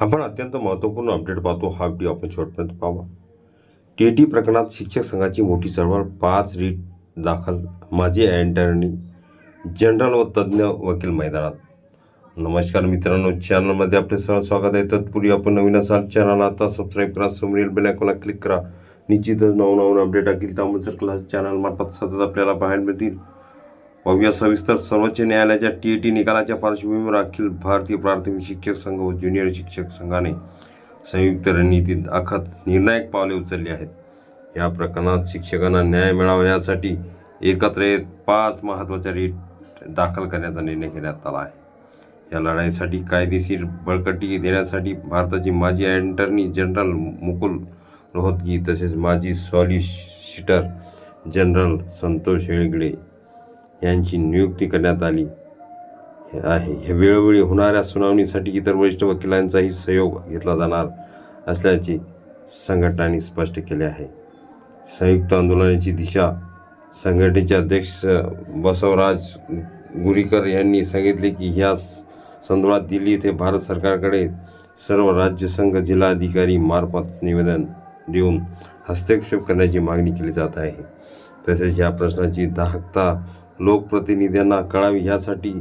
आपण अत्यंत महत्त्वपूर्ण अपडेट पाहतो. हा व्हिडिओ आपण शेवटपर्यंत पाहावा टी टी प्रकरणात शिक्षक संघाची मोठी चळवळ पाच रीट दाखल माजी अँटर्नी जनरल व तज्ज्ञ वकील मैदानात. नमस्कार मित्रांनो चॅनलमध्ये आपले सर्व स्वागत आहे. तत्पूर्वी आपण नवीन असाल चॅनल आता सबस्क्राईब करा समोरील बेल आयकॉनला क्लिक करा. निश्चितच नवनवीन अपडेट टाकील त्यामुळे जर क्लास चॅनलमार्फत सतत आपल्याला पाहायला मिळतील. पाहूया. सविस्तर सर्वोच्च न्यायालयाच्या टी टी निकालाच्या पार्श्वभूमीवर अखिल भारतीय प्राथमिक शिक्षक संघ व ज्युनियर शिक्षक संघाने संयुक्त रणनीतीत आखत निर्णायक पावले उचलली आहेत. या प्रकरणात शिक्षकांना न्याय मिळावा यासाठी एकत्र येत पाच महत्त्वाच्या रीट दाखल करण्याचा निर्णय घेण्यात आला आहे. या लढाईसाठी कायदेशीर बळकटी देण्यासाठी भारताचे माजी अँटर्नी जनरल मुकुल रोहतगी तसेच माजी सॉलिसिटर जनरल संतोष हेळगडे यांची नियुक्ती करण्यात आली. आहे. हे वेळोवेळी होणाऱ्या सुनावणीसाठी इतर वरिष्ठ वकिलांचाही सहयोग घेतला जाणार असल्याचे संघटनांनी स्पष्ट केले आहे. संयुक्त आंदोलनाची दिशा संघटनेचे अध्यक्ष बसवराज गुरीकर यांनी सांगितले की ह्या संदर्भात दिल्ली येथे भारत सरकारकडे सर्व राज्य संघ जिल्हाधिकारी मार्फत निवेदन देऊन हस्तक्षेप करण्याची मागणी केली जात आहे. तसेच या प्रश्नाची दाहकता लोकप्रतिनिधींना कळावी यासाठी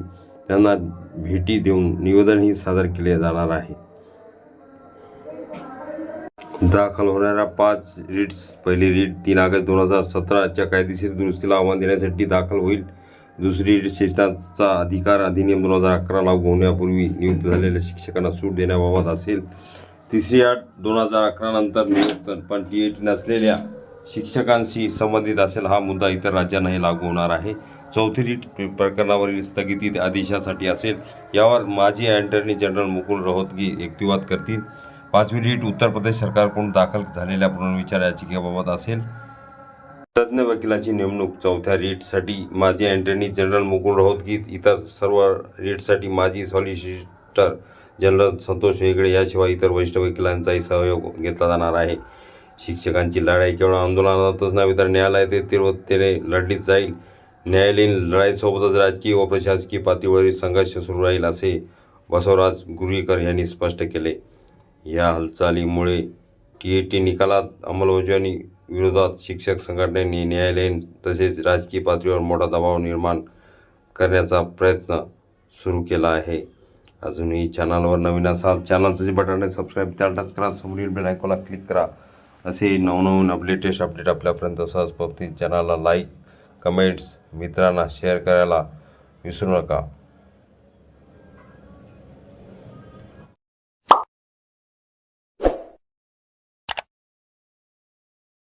त्यांना भेटी देऊन निवेदनही सादर केले जाणार आहे. दाखल होणाऱ्या पाच रीट्स पहिली रीट तीन ऑगस्ट दोन हजार सतराच्या कायदेशीर दुरुस्तीला आव्हान देण्यासाठी दाखल होईल. दुसरी रीट शिक्षणाचा अधिकार अधिनियम दोन हजार अकरा लागू होण्यापूर्वी नियुक्त झालेल्या शिक्षकांना सूट देण्याबाबत असेल. तिसरी आठ दोन हजार अकरा नंतर नियुक्त पण टी ए नसलेल्या शिक्षकांशी संबंधित असेल हा मुद्दा इतर राज्यांनाही लागू होणार आहे. चौथी रीट प्रकरणावरील स्थगिती आदेशासाठी असेल यावर माजी अँटर्नी जनरल मुकुल रोहतगी युक्तिवाद करतील. पाचवी रीट उत्तर प्रदेश सरकारकडून दाखल झालेल्या पुनर्विचार याचिकेबाबत असेल. तज्ज्ञ वकिलाची नेमणूक चौथ्या रीटसाठी माजी अँटर्नी जनरल मुकुल रोहतगी इतर सर्व रीटसाठी माजी सॉलिसिटर जनरल संतोष हेगडे याशिवाय इतर वरिष्ठ वकिलांचाही सहयोग घेतला जाणार आहे. शिक्षकांची लढाई केवळ आंदोलनातच नव्हे तर न्यायालयात तीव्रतेने लढलीच जाईल. न्यायालयीन लढाईसोबतच राजकीय व प्रशासकीय पातळीवरील संघर्ष सुरू राहील असे बसवराज गुरीकर यांनी स्पष्ट केले. या हालचालीमुळे टी ए टी निकालात अंमलबजावणी विरोधात शिक्षक संघटनेने न्यायालयीन तसेच राजकीय पातळीवर मोठा दबाव निर्माण करण्याचा प्रयत्न सुरू केला आहे. अजूनही चॅनलवर नवीन असाल चॅनलचं जे बटन आहे सबस्क्राईब त्या टच करा समोरील बेल आयकॉनला क्लिक करा. असे नवनवीन अपलेटेस्ट अपडेट आपल्यापर्यंत सहज पबतील चॅनलला लाईक कमेंट्स मित्रांना शेअर करायला विसरू नका.